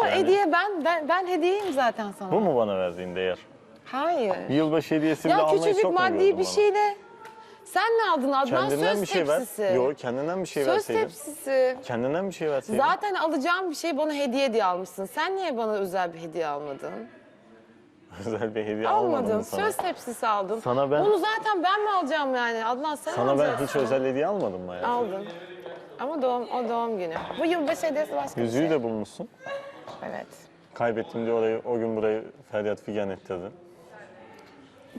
ama Yani hediye ben, ben ben hediyeyim zaten sana. Bu mu bana verdiğin değer? Hayır. Bir yılbaşı hediyesi bile Ya almayı küçücük çok mu maddi gördün bir şeyle. Sen ne aldın Adnan? Kendinden Söz bir şey tepsisi. ver. Yok kendinden bir şey Söz verseydin. tepsisi. Kendinden bir şey verseydin. Zaten alacağım bir şey bana hediye diye almışsın. Sen niye bana özel bir hediye almadın? Özel bir hediye almadım Almadın. mı sana. Söz tepsisi aldın. Sana ben- Bunu zaten ben mi alacağım yani? Adnan sen Sana ben alacaksın. hiç özel hediye almadım mı hayatım? Aldın. Ama doğum, o doğum günü. Bu yılbaşı hediyesi başka bir Yüzüğü şey. de bulmuşsun. Evet. Kaybettim diye orayı, o gün burayı feryat figan ettirdin.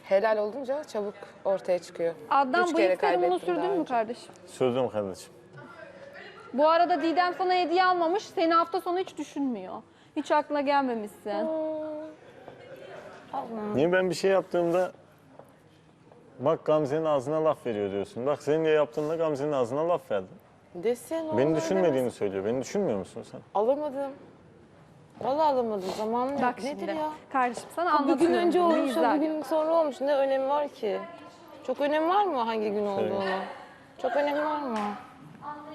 Helal olunca çabuk ortaya çıkıyor. Adnan Üç kere kaybettim daha sürdün mü önce. kardeşim? Sürdüm kardeşim. Bu arada Didem sana hediye almamış. Seni hafta sonu hiç düşünmüyor. Hiç aklına gelmemişsin. Niye ben bir şey yaptığımda bak Gamze'nin ağzına laf veriyor diyorsun. Bak senin diye yaptığında Gamze'nin ağzına laf verdin. Desin Beni düşünmediğini demez. söylüyor. Beni düşünmüyor musun sen? Alamadım. Vallahi alamadım. Zamanım yok. Bak Nedir şimdi ya? kardeşim sana anlatıyorum. bir gün önce olmuş, o bir gün sonra olmuş. Ne önemi var ki? Çok önemi var mı hangi gün olduğunu? Çok önemi var mı?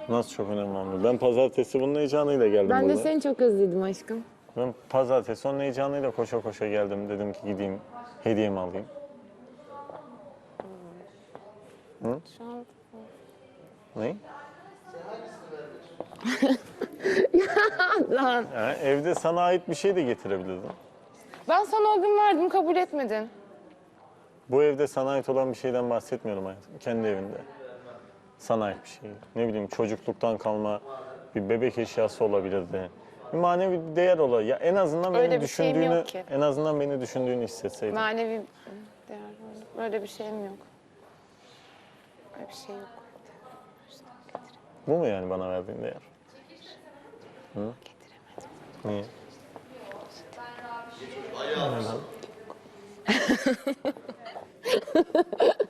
Nasıl çok önemli. Ben pazartesi bunun heyecanıyla geldim Ben de seni çok özledim aşkım. Ben pazartesi onun heyecanıyla koşa koşa geldim. Dedim ki gideyim hediyemi alayım. Şu an Ne? Lan. Yani evde sana ait bir şey de getirebilirdim. Ben sana o gün verdim kabul etmedin. Bu evde sana ait olan bir şeyden bahsetmiyorum hayatım. Kendi evinde. Sana ait bir şey. Ne bileyim çocukluktan kalma bir bebek eşyası olabilirdi. Bir manevi değer ola. Ya en azından beni Öyle bir şeyim düşündüğünü, yok ki. en azından beni düşündüğünü hissetseydin. Manevi değer. Böyle bir şeyim yok. Öyle bir şey yok. Bu mu yani bana verdiğin değer? Hı? Niye? Neden?